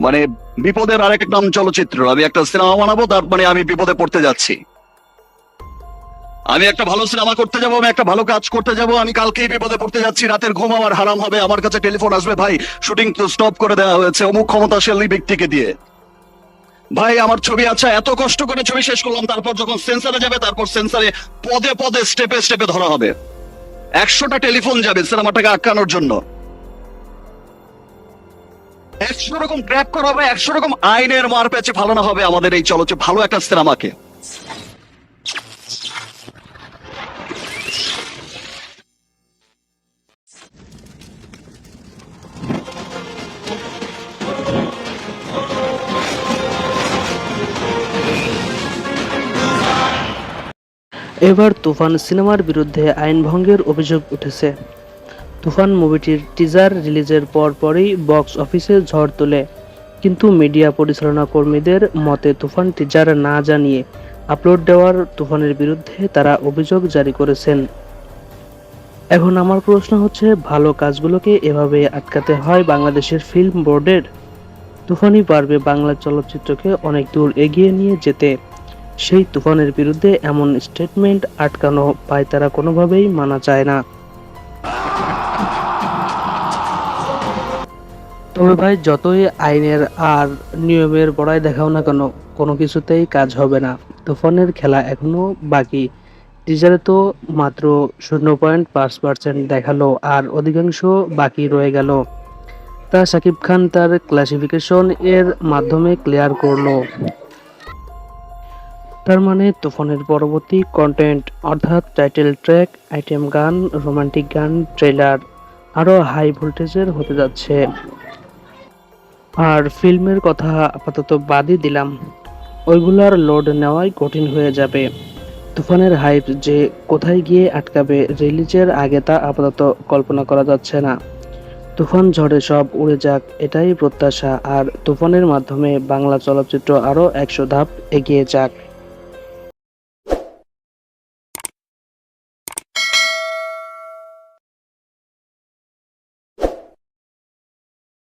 মানে বিপদের আরেক নাম চলচ্চিত্র। আমি একটা সিনেমা বানাবো, তার মানে আমি বিপদে পড়তে যাচ্ছি। আমি একটা ভালো সিনেমা করতে যাব, আমি একটা ভালো কাজ করতে যাব, আমি কালকেই বিপদে পড়তে যাচ্ছি, রাতের ঘুম আমার হারাম হবে, আমার কাছে টেলিফোন আসবে, ভাই, শুটিং তো স্টপ করে দেওয়া হয়েছে, অমুক ক্ষমতাশালী ব্যক্তিকে দিয়ে। ভাই, আমার ছবি আচ্ছা এত কষ্ট করে ছবি শেষ করলাম, তারপর যখন সেন্সারে যাবে, তারপর সেন্সারে পদে পদে স্টেপে স্টেপে ধরা হবে। একশোটা টেলিফোন যাবে সিনেমাটাকে আটকানোর জন্য। একশো রকম ট্র্যাপ করা হবে, একশো রকম আইনের মার পেছে ফালানো হবে আমাদের এই চলচ্চিত্র, ভালো একটা সিনেমাকে। এবার তুফান সিনেমার বিরুদ্ধে আইন ভঙ্গের অভিযোগ উঠেছে। তুফান মুভিটির টিজার রিলিজের পর পরই বক্স অফিসে ঝড় তোলে। কিন্তু মিডিয়া পরিচালনা কর্মীদের মতে তুফান টিজার না জানিয়ে আপলোড দেওয়ার তুফানের বিরুদ্ধে তারা অভিযোগ জারি করেছেন। এখন আমার প্রশ্ন হচ্ছে, ভালো কাজগুলোকে এভাবে আটকাতে হয় বাংলাদেশের ফিল্ম বোর্ডের তুফানই পারবে বাংলা চলচ্চিত্রকে অনেক দূর এগিয়ে নিয়ে যেতে। সেই তুফানের বিরুদ্ধে এমন স্টেটমেন্ট আটকানো পায় তারা কোনোভাবেই মানা যায় না। তবে ভাই, যতই আইনের আর নিয়মের বড়াই দেখাও না কেন, কোনো কিছুতেই কাজ হবে না। তুফানের খেলা এখনও বাকি। টিজারে তো মাত্র শূন্য পয়েন্ট পাঁচ পার্সেন্ট দেখাল, আর অধিকাংশ বাকি রয়ে গেল। তা শাকিব খান তার ক্লাসিফিকেশন এর মাধ্যমে ক্লিয়ার করল। তার মানে তুফানের পরবর্তী কন্টেন্ট অর্থাৎ টাইটেল ট্র্যাক আইটেম গান রোমান্টিক গান ট্রেলার আরও হাই ভোল্টেজের হতে যাচ্ছে। আর ফিল্মের কথা আপাতত বাদই দিলাম। ওইগুলোর লোড নেওয়াই কঠিন হয়ে যাবে। তুফানের হাইপ যে কোথায় গিয়ে আটকাবে রিলিজের আগে তা আপাতত কল্পনা করা যাচ্ছে না। তুফান ঝড়ে সব উড়ে যাক, এটাই প্রত্যাশা, আর তুফানের মাধ্যমে বাংলা চলচ্চিত্র আরও একশো ধাপ এগিয়ে যাক।